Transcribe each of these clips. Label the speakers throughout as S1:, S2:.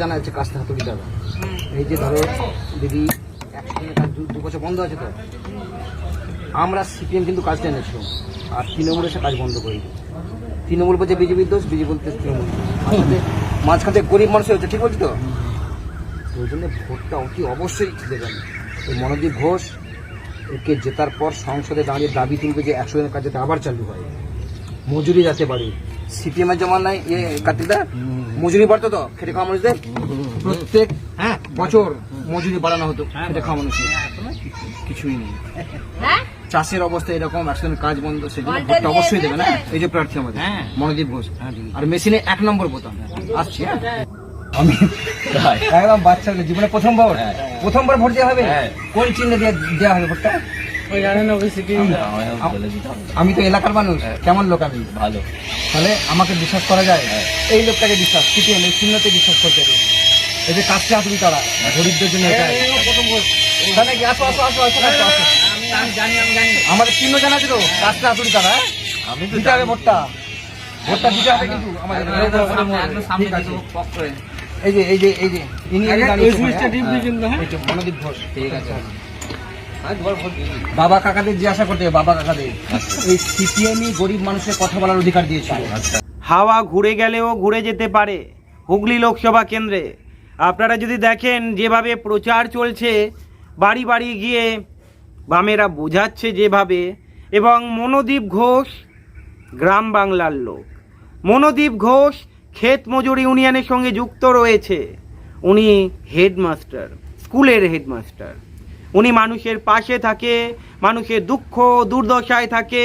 S1: জানা যাচ্ছে কাজটা হাতুড়ি দাদা। এই যে ধরো, দিদি কাজ দু- বছর বন্ধ আছে তো? আমরা সিপিএম কিন্তু কাজটা এনেছিল আর তৃণমূল এসে কাজ বন্ধ করে। তৃণমূল বলছে বিজেপির দোষ, বিজেপি বলতে তৃণমূল। মাঝখানে- থেকে গরিব মানুষ হচ্ছে, ঠিক বলছি তো? ওই জন্য ভোটটা অতি অবশ্যই দেবেন এই মনোদীপ ঘোষ, একে জেতার পর সংসদে দাঁড়িয়ে দাবি তুলবে যে একশো দিনের কাজ যাতে আবার চালু হয়। মজুরি যাতে বাড়ে। সিপিএম এর জমান নাই ইয়ে কার্তিকদা? মজুরি বাড়তো তো খেটে খাওয়া মানুষদের? প্রত্যেক হ্যাঁ বছর মজুরি বাড়ানো হতো খেটে খাওয়া মানুষের কিছুই নেই। চাষের অবস্থা এরকম একশো কাজ বন্ধ সেজন্য ভোটটা অবশ্যই দেবে না? এই যে প্রার্থী আমাদের মনোদীপ ঘোষ। আর মেশিনে এক নম্বর বোতাম। আসছি হ্যাঁ? আমি একদম বাচ্চা জীবনে প্রথমবার প্রথমবার ভোট দেওয়া হবে? কোন চিহ্নে দিয়ে দেওয়া হবে ভোটটা? আমি তো এলাকার মানুষ কেমন লোক আমি?
S2: ভালো।
S1: তাহলে আমাকে বিশ্বাস করা যায়? এই লোকটাকে বিশ্বাস সিপিএম এই চিহ্নতে বিশ্বাস করতে হবে। এই যে কাজটা আসবি তারা গরিবদের জন্য আসো। আমাদের চিহ্ন জানা ছিল কাজটা আসবি তারা
S2: আমি তো
S1: দিতে হবে ভোটটা। ভোটটা দিতে হবে কিন্তু আমাদের। এই যে এই যে এই যে হ্যাঁ? মনোদীপ ঘোষ। ঠিক আছে। বাবা কাকাদের জিজ্ঞাসা করতে বাবা কাকাদের। এই সিপিএমই গরিব মানুষের কথা বলার অধিকার দিয়েছিল।
S3: হাওয়া ঘুরে গেলেও ঘুরে যেতে পারে হুগলি লোকসভা কেন্দ্রে। আপনারা যদি দেখেন যেভাবে প্রচার চলছে বাড়ি বাড়ি গিয়ে বামেরা বোঝাচ্ছে যেভাবে এবং মনোদীপ ঘোষ গ্রাম বাংলার লোক। মনোদীপ ঘোষ ক্ষেত মজুর ইউনিয়নের সঙ্গে যুক্ত রয়েছে। উনি হেডমাস্টার স্কুলের হেডমাস্টার। উনি মানুষের পাশে থাকে, মানুষের দুঃখ, দুর্দশায় থাকে।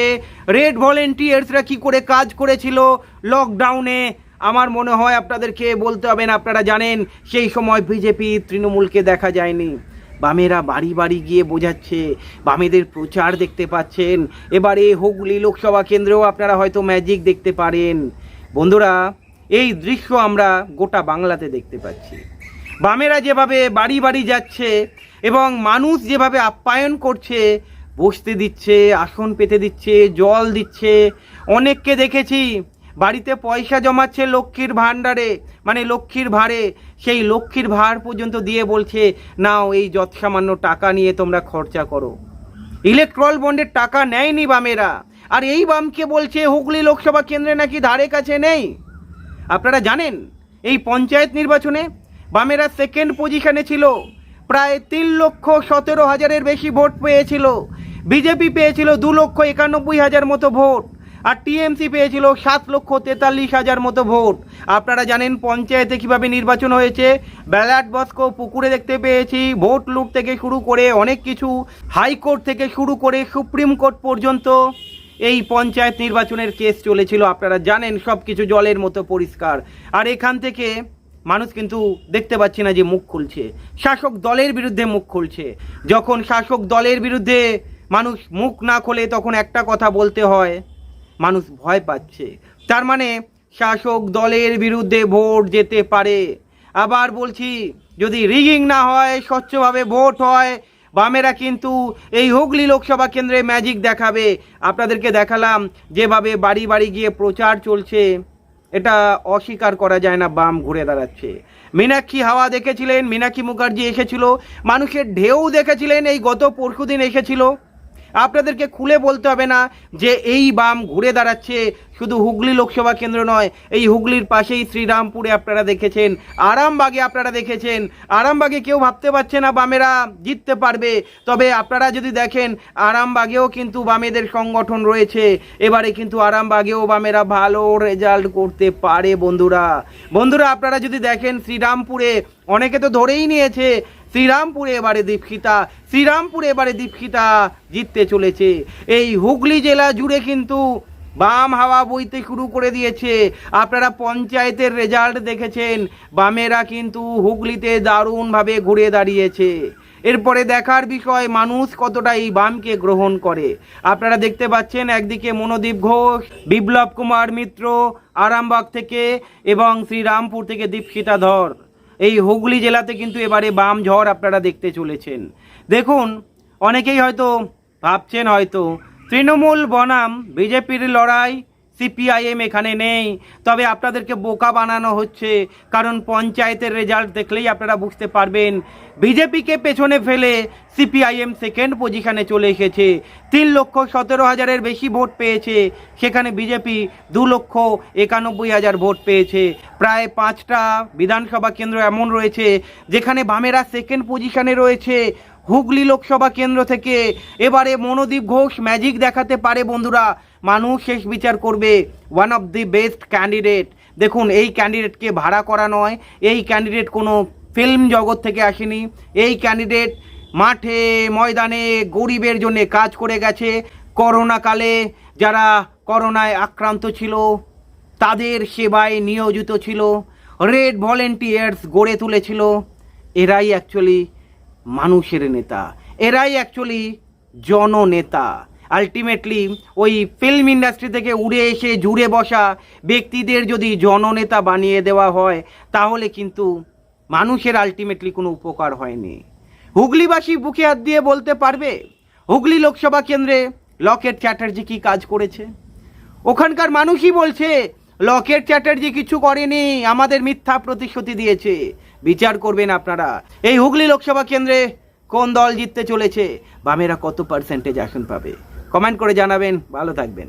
S3: রেড ভলেন্টিয়ার্সরা কি করে কাজ করেছিল? লকডাউনে আমার মনে হয় আপনাদেরকে বলতে হবে না, আপনারা জানেন, সেই সময় বিজেপি তৃণমূলকে দেখা যায়নি। বামেরা বাড়ি বাড়ি গিয়ে বোঝাচ্ছে, বামেদের প্রচার দেখতে পাচ্ছেন। এবারে হুগলি লোকসভা কেন্দ্রেও আপনারা হয়তো ম্যাজিক দেখতে পারেন। বন্ধুরা, এই দৃশ্য আমরা গোটা বাংলাতে দেখতে পাচ্ছি। বামেরা যেভাবে বাড়ি বাড়ি যাচ্ছে এবং মানুষ যেভাবে আপ্যায়ন করছে, বসতে দিচ্ছে, আসন পেতে দিচ্ছে, জল দিচ্ছে, অনেককে দেখেছি বাড়িতে পয়সা জমাচ্ছে লক্ষ্মীর ভাণ্ডারে মানে লক্ষ্মীর ভাড়ে, সেই লক্ষ্মীর ভাড় পর্যন্ত দিয়ে বলছে, নাও এই যৎসামান্য টাকা নিয়ে তোমরা খরচা করো। ইলেকট্রল বন্ডের টাকা নেয়নি বামেরা। আর এই বামকে বলছে, হুগলি লোকসভা কেন্দ্রে নাকি ধারে কাছে নেই? আপনারা জানেন, এই পঞ্চায়েত নির্বাচনে বামেরা সেকেন্ড পজিশনে ছিল। প্রায় তিন লক্ষ সতেরো হাজারের বেশি ভোট পেয়েছিল। বিজেপি পেয়েছিল দু লক্ষ একানব্বই হাজার মতো ভোট, আর টিএমসি পেয়েছিল সাত লক্ষ তেতাল্লিশ হাজার মতো ভোট। আপনারা জানেন পঞ্চায়েতে কীভাবে নির্বাচন হয়েছে? ব্যালট বস্ক পুকুরে দেখতে পেয়েছি, ভোট লুট থেকে শুরু করে অনেক কিছু, হাইকোর্ট থেকে শুরু করে সুপ্রিম কোর্ট পর্যন্ত এই পঞ্চায়েত নির্বাচনের কেস চলেছিল। আপনারা জানেন সব কিছু জলের মতো পরিষ্কার। আর এখান থেকে মানুষ কিন্তু দেখতে পাচ্ছি না যে মুখ খুলছে। শাসক দলের বিরুদ্ধে মুখ খুলছে। যখন শাসক দলের বিরুদ্ধে মানুষ মুখ না খোলে, তখন একটা কথা বলতে হয়, মানুষ ভয় পাচ্ছে। তার মানে শাসক দলের বিরুদ্ধে ভোট যেতে পারে। আবার বলছি, যদি রিগিং না হয়, স্বচ্ছভাবে ভোট হয়, বামেরা কিন্তু এই হুগলি লোকসভা কেন্দ্রে ম্যাজিক দেখাবে। আপনাদেরকে দেখালাম যেভাবে বাড়ি বাড়ি গিয়ে প্রচার চলছে। এটা অস্বীকার করা যায় না, বাম ঘুরে দাঁড়াচ্ছে। মীনাক্ষী হাওয়া দেখেছিলেন, মীনাক্ষী মুখার্জি এসেছিল, মানুষের ঢেউ দেখেছিলেন, এই গত পরশুদিন এসেছিল। আপনাদেরকে খুলে বলতে হবে না যে এই বাম ঘুরে দাঁড়াচ্ছে, শুধু হুগলি লোকসভা কেন্দ্র নয়, এই হুগলির পাশেই শ্রীরামপুরে আপনারা দেখেছেন, আরামবাগে আপনারা দেখেছেন, আরামবাগে কেউ ভাবতে পারছে না বামেরা জিততে পারবে, তবে আপনারা যদি দেখেন, আরামবাগেও কিন্তু বামেদের সংগঠন রয়েছে, এবারে কিন্তু আরামবাগেও বামেরা ভালো রেজাল্ট করতে পারে বন্ধুরা। বন্ধুরা, আপনারা যদি দেখেন, শ্রীরামপুরে অনেকে তো ধরেই নিয়েছে শ্রীরামপুরে এবারে দীপশিতা শ্রীরামপুরে এবারে দীপশিতা জিততে চলেছে। এই হুগলি জেলা জুড়ে কিন্তু বাম হাওয়া বইতে শুরু করে দিয়েছে। আপনারা পঞ্চায়েতের রেজাল্ট দেখেছেন, বামেরা কিন্তু হুগলিতে দারুণভাবে ঘুরে দাঁড়িয়েছে। এরপরে দেখার বিষয়, মানুষ কতটা এই বামকে গ্রহণ করে। আপনারা দেখতে পাচ্ছেন একদিকে মনোদীপ ঘোষ, বিপ্লব কুমার মিত্র, আরামবাগ থেকে এবং শ্রীরামপুর থেকে দীপশিতা ধর। এই হুগলি জেলাতে কিন্তু এবারে বাম ঝড় আপনারা দেখতে চলেছেন। দেখুন, অনেকেই হয়তো ভাবছেন হয়তো, তৃণমূল বনাম, বিজেপির লড়াই সিপিআইএম এখানে নেই। তবে আপনাদেরকে বোকা বানানো হচ্ছে। কারণ পঞ্চায়েতের রেজাল্ট দেখলেই আপনারা বুঝতে পারবেন। বিজেপিকে পেছনে ফেলে সিপিআইএম সেকেন্ড পজিশানে চলে এসেছে। তিন লক্ষ সতেরো হাজারের বেশি ভোট পেয়েছে। সেখানে বিজেপি দু লক্ষ একানব্বই হাজার ভোট পেয়েছে। প্রায় পাঁচটা বিধানসভা কেন্দ্র এমন রয়েছে, যেখানে বামেরা সেকেন্ড পজিশানে রয়েছে। হুগলি লোকসভা কেন্দ্র থেকে। এবারে মনোদীপ ঘোষ ম্যাজিক দেখাতে পারে বন্ধুরা। মানুষ শেষ বিচার করবে one of the best candidate দেখুন, এই ক্যান্ডিডেটকে ভাড়া করা নয়, এই ক্যান্ডিডেট কোনো ফিল্ম জগৎ থেকে আসেনি। এই ক্যান্ডিডেট মাঠে, ময়দানে গরিবের জন্য কাজ করে গেছে। করোনাকালে যারা করোনায় আক্রান্ত ছিল, তাদের সেবায় নিয়োজিত ছিল। রেড ভলেন্টিয়ার্স গড়ে তুলেছিল। এরাই অ্যাকচুয়ালি মানুষের নেতা। এরাই অ্যাকচুয়ালি জননেতা। আলটিমেটলি ওই ফিল্ম ইন্ডাস্ট্রি থেকে উড়ে এসে জুড়ে বসা ব্যক্তিদের যদি জননেতা বানিয়ে দেওয়া হয়, তাহলে কিন্তু মানুষের আলটিমেটলি কোনো উপকার হয়নি। হুগলিবাসী বুকে হাত দিয়ে বলতে পারবে, হুগলি লোকসভা কেন্দ্রে লকেট চ্যাটার্জি কি কাজ করেছে? ওখানকার মানুষই বলছে লকেট চ্যাটার্জি কিছু করেনি, আমাদের মিথ্যা প্রতিশ্রুতি দিয়েছে। বিচার করবেন আপনারা। এই হুগলি লোকসভা কেন্দ্রে কোন দল জিততে চলেছে? বামেরা কত পার্সেন্টেজ আসন পাবে? কমেন্ট করে জানাবেন ভালো থাকবেন।